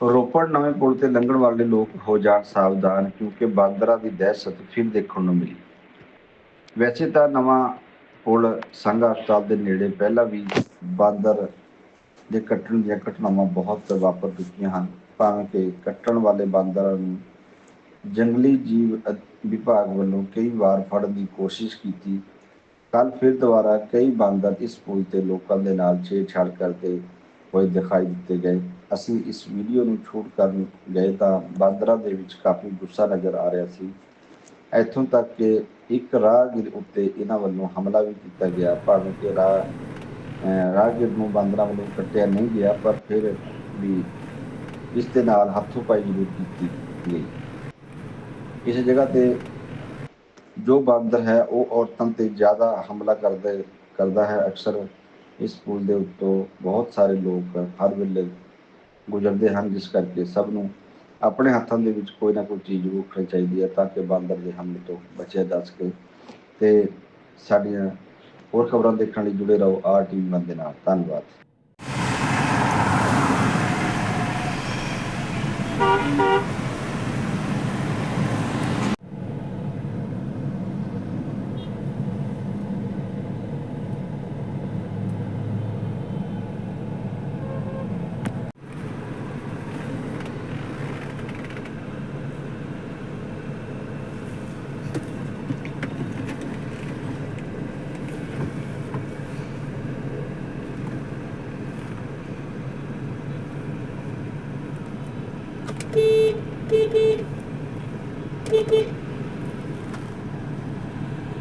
ਰੋਪੜ ਨਵੇਂ ਪੁਲ ਤੇ ਲੰਘਣ ਵਾਲੇ ਲੋਕ ਹੋ ਜਾਣ ਸਾਵਧਾਨ, ਕਿਉਂਕਿ ਬਾਂਦਰਾਂ ਦੀ ਦਹਿਸ਼ਤ ਫਿਰ ਦੇਖਣ ਨੂੰ ਮਿਲੀ। ਵੈਸੇ ਤਾਂ ਨਵਾਂ ਪੁਲ ਸੰਘ ਹਸਪਤਾਲ ਦੇ ਨੇੜੇ ਪਹਿਲਾਂ ਵੀ ਬਾਂਦਰ ਦੇ ਕੱਟਣ ਦੀਆਂ ਘਟਨਾਵਾਂ ਬਹੁਤ ਵਾਪਰ ਚੁੱਕੀਆਂ ਹਨ। ਭਾਵੇਂ ਕਿ ਕੱਟਣ ਵਾਲੇ ਬਾਂਦਰਾਂ ਨੂੰ ਜੰਗਲੀ ਜੀਵ ਵਿਭਾਗ ਵੱਲੋਂ ਕਈ ਵਾਰ ਫੜਨ ਦੀ ਕੋਸ਼ਿਸ਼ ਕੀਤੀ ਕੱਲ ਫਿਰ ਦੁਬਾਰਾ ਕਈ ਬਾਂਦਰ ਇਸ ਪੁਲ ਤੇ ਲੋਕਾਂ ਦੇ ਨਾਲ ਛੇੜਛਾੜ ਕਰਦੇ ਹੋਏ ਦਿਖਾਈ ਦਿੱਤੇ ਗਏ। ਅਸੀਂ ਇਸ ਵੀਡੀਓ ਨੂੰ ਸ਼ੂਟ ਕਰਨ ਗਏ ਤਾਂ ਬਾਂਦਰਾਂ ਦੇ ਵਿੱਚ ਕਾਫੀ ਗੁੱਸਾ ਨਜ਼ਰ ਆ ਰਿਹਾ ਸੀ। ਇੱਥੋਂ ਤੱਕ ਕਿ ਇੱਕ ਰਾਹਗੀਰ ਉੱਤੇ ਇਹਨਾਂ ਵੱਲੋਂ ਹਮਲਾ ਵੀ ਕੀਤਾ ਗਿਆ। ਭਾਵੇਂ ਕਿ ਰਾਹ ਰਾਹਗੀਰ ਨੂੰ ਬਾਂਦਰਾਂ ਵੱਲੋਂ ਕੱਟਿਆ ਨਹੀਂ ਗਿਆ, ਪਰ ਫਿਰ ਵੀ ਇਸ ਦੇ ਨਾਲ ਹੱਥੋਂ ਪਾਈ ਜ਼ਰੂਰ ਕੀਤੀ ਗਈ। ਇਸ ਜਗ੍ਹਾ ਤੇ ਜੋ ਬਾਂਦਰ ਹੈ, ਉਹ ਔਰਤਾਂ ਤੇ ਜ਼ਿਆਦਾ ਹਮਲਾ ਕਰਦੇ, ਕਰਦਾ ਹੈ। ਅਕਸਰ ਇਸ ਪੁਲ ਦੇ ਉੱਤੋਂ ਬਹੁਤ ਸਾਰੇ ਲੋਕ ਹਰ ਵੇਲੇ ਗੁਜ਼ਰਦੇ ਹਨ, ਜਿਸ ਕਰਕੇ ਸਭ ਨੂੰ ਆਪਣੇ ਹੱਥਾਂ ਦੇ ਵਿੱਚ ਕੋਈ ਨਾ ਕੋਈ ਚੀਜ਼ ਰੱਖਣੀ ਚਾਹੀਦੀ ਹੈ ਤਾਂ ਕਿ ਬਾਂਦਰ ਦੇ ਹਮਲੇ ਤੋਂ ਬਚਿਆ ਜਾ ਸਕੇ ਤੇ ਸਾਡੀਆਂ ਹੋਰ ਖਬਰਾਂ ਦੇਖਣ ਲਈ ਜੁੜੇ ਰਹੋ ਆਰ ਟੀਵੀ ਦੇ ਨਾਲ। ਧੰਨਵਾਦ। beep beep beep beep